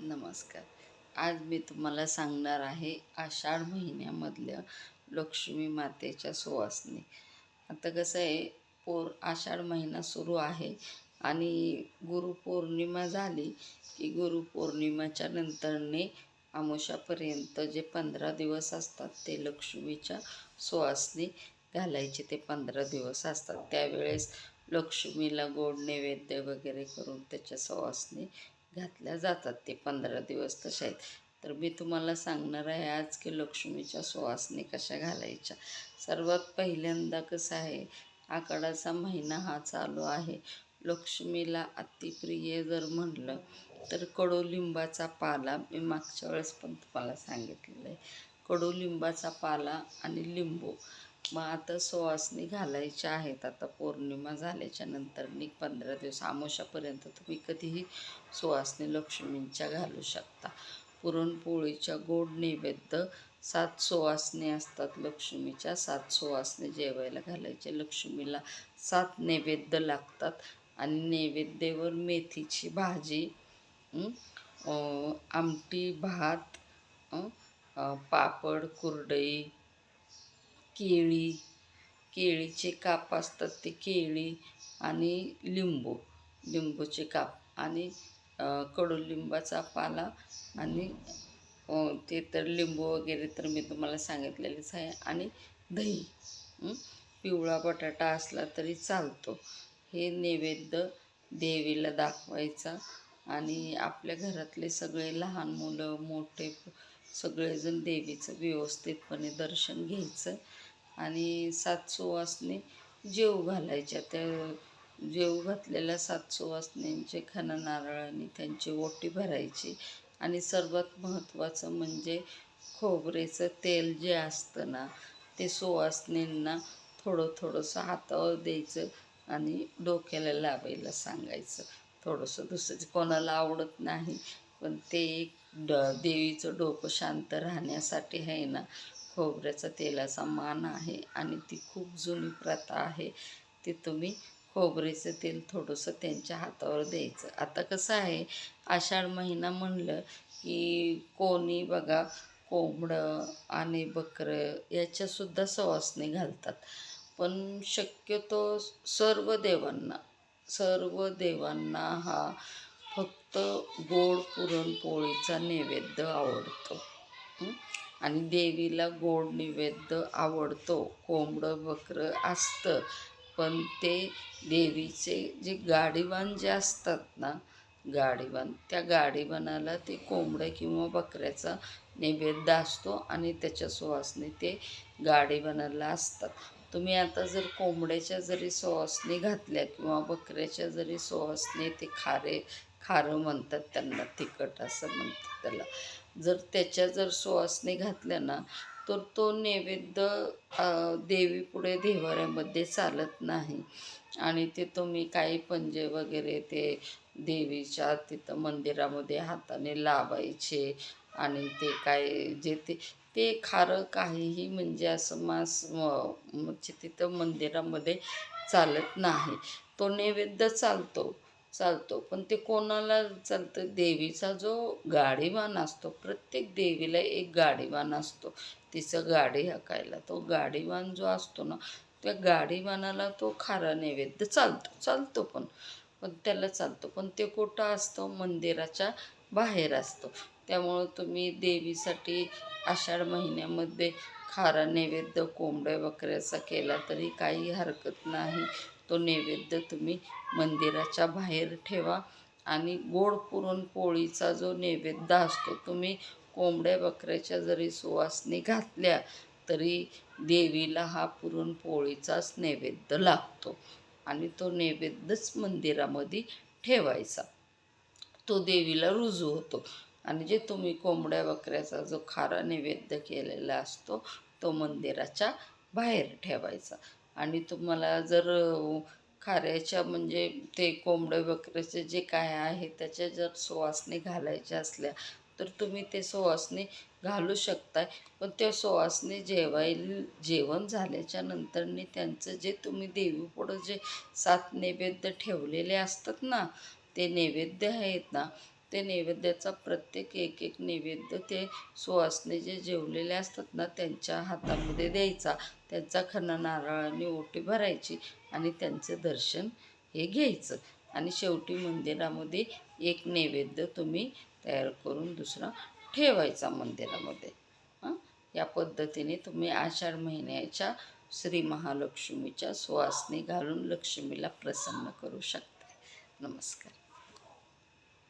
नमस्कार. आज मी तुम्हाला सांगणार आहे आषाढ महिन्यामधल्या लक्ष्मी मातेच्या सुवासनी. आता कसं आहे पोर आषाढ महिना सुरू आहे आणि गुरुपौर्णिमा झाली की गुरुपौर्णिमेच्या नंतरने आमुषापर्यंत जे पंधरा दिवस असतात ते लक्ष्मीच्या सुवासनी घालायचे. ते पंधरा दिवस असतात. त्यावेळेस लक्ष्मीला गोड नैवेद्य वगैरे करून त्याच्या सुवासनी घातल्या जातात ते पंधरा दिवस तसे आहेत. तर मी तुम्हाला सांगणार आहे आज की लक्ष्मीच्या सुवासनी कशा घालायच्या. सर्वात पहिल्यांदा कसं आहे आखाडाचा महिना हा चालू आहे. लक्ष्मीला अतिप्रिय जर म्हणलं तर कडुलिंबाचा पाला मी मागच्या वेळेस पण तुम्हाला सांगितलेलं आहे. कडुलिंबाचा पाला आणि लिंबू मग आता सुवासनी घालायच्या आहेत. आता पौर्णिमा झाल्याच्यानंतर मी पंधरा दिवस आमोशापर्यंत तुम्ही कधीही सुवासनी लक्ष्मींच्या घालू शकता. पुरणपोळीच्या गोड नैवेद्य सात सुवासनी असतात लक्ष्मीच्या सात सुवासनी जेवायला घालायचे. लक्ष्मीला सात नैवेद्य लागतात आणि नैवेद्यावर मेथीची भाजी आमटी भात पापड कुरडई केळी केळीचे काप असतात ते केळी आणि लिंबू लिंबूचे काप आणि कडुलिंबाचा पाला आणि ते तर लिंबू वगैरे तर मी तुम्हाला सांगितलेलेच आहे आणि दही पिवळा बटाटा असला तरी चालतो. हे नैवेद्य देवीला दाखवायचा आणि आपल्या घरातले सगळे लहान मुलं मोठे सगळेजण देवीचं व्यवस्थितपणे दर्शन घ्यायचं. आणि सात सुवासनी जेव घालायच्या. त्या जेव घातलेल्या सात सुवासनींचे खणा नारळाने त्यांची ओटी भरायची. आणि सर्वात महत्त्वाचं म्हणजे खोबरेचं तेल जे असतं ना ते सुवासनींना थोडं थोडंसं हातावर द्यायचं आणि डोक्याला लावायला सांगायचं. थोडंसं दुसरं कोणाला आवडत नाही पण ते एक ड देवीचं डोकं शांत राहण्यासाठी आहे ना खोबऱ्याचा तेलाचा मान आहे आणि ती खूप जुनी प्रथा आहे. ती तुम्ही खोबरेचं तेल थोडंसं त्यांच्या हातावर द्यायचं. आता कसं आहे आषाढ महिना म्हणलं की कोणी बघा कोंबडं आणि बकरं याच्यासुद्धा सवासणी घालतात. पण शक्यतो सर्व देवांना सर्व देवांना हा फक्त गोड पुरणपोळीचा नैवेद्य आवडतो. आणि देवीला गोड नैवेद्य आवडतो कोंबडं बकरं असतं. पण ते देवीचे जे गाडीवान जे असतात ना गाडीवान त्या गाडीवानाला ते कोंबड्या किंवा बकऱ्याचा नैवेद्य असतो आणि त्याच्या सुवासने ते गाडीवानाला असतात. तुम्ही आता जर कोंबड्याच्या जरी सुवासने घातल्या किंवा बकऱ्याच्या जरी सुवासने ते खारे खारं म्हणतात त्यांना तिखट असं म्हणतात त्याला. जर त्याच्या जर सुवासने घातल्या ना तर तो नैवेद्य देवीपुढे देवाऱ्यामध्ये चालत नाही. आणि ते तुम्ही काही पंजे वगैरे ते देवीच्या तिथं मंदिरामध्ये हाताने लावायचे आणि ते काय जे ते ते खारं काहीही म्हणजे असं मास म्हणजे तिथं मंदिरामध्ये चालत नाही. तो नैवेद्य चालतो. चालतो. पण ते कोणाला चालतं? देवीचा जो गाडीवान असतो प्रत्येक देवीला एक गाडीवान असतो. तिचं गाडी हाकायला तो गाडीवान जो असतो ना त्या गाडीवानाला तो खारा नैवेद्य चालतो चालतो पण पण त्याला चालतो. पण ते कुठं असतो? मंदिराच्या बाहेर असतो. त्यामुळं तुम्ही देवीसाठी आषाढ महिन्यामध्ये खारा नैवेद्य कोंबड्या बकऱ्याचा केला तरी काही हरकत नाही. तो नैवेद्य तुम्ही मंदिराच्या बाहेर ठेवा. आणि गोड पुरणपोळीचा जो नैवेद्य असतो तुम्ही कोंबड्या बकऱ्याच्या जरी सुवासनी घातल्या तरी देवीला हा पुरणपोळीचाच नैवेद्य लागतो. आणि तो नैवेद्यच मंदिरामध्ये ठेवायचा. तो देवीला रुजू होतो. आणि जे तुम्ही कोंबड्या बकऱ्याचा जो खारा नैवेद्य केलेला असतो तो मंदिराच्या बाहेर ठेवायचा. आणि तुम्हाला जर खाऱ्याच्या म्हणजे ते कोंबड्या वगैरेचे जे काय आहे त्याच्या जर सुवासनी घालायच्या असल्या तर तुम्ही ते सुवासनी घालू शकताय. पण त्या सुवासनी जेवायला जेवण झाल्याच्या नंतरनी त्यांचं जे तुम्ही देवीपुढं जे सात नैवेद्य ठेवलेले असतात ना ते नैवेद्य आहेत ना ते नैवेद्याचा प्रत्येक एक एक नैवेद्य ते सुवासने जे जेवलेले असतात ना त्यांच्या हातामध्ये द्यायचा. त्यांचा खणा नारळाने ओटी भरायची आणि त्यांचं दर्शन हे घ्यायचं. आणि शेवटी मंदिरामध्ये एक नैवेद्य तुम्ही तयार करून दुसरा ठेवायचा मंदिरामध्ये. हां? या पद्धतीने तुम्ही आषाढ महिन्याच्या श्री महालक्ष्मीच्या सुवासने घालून लक्ष्मीला प्रसन्न करू शकता. नमस्कार.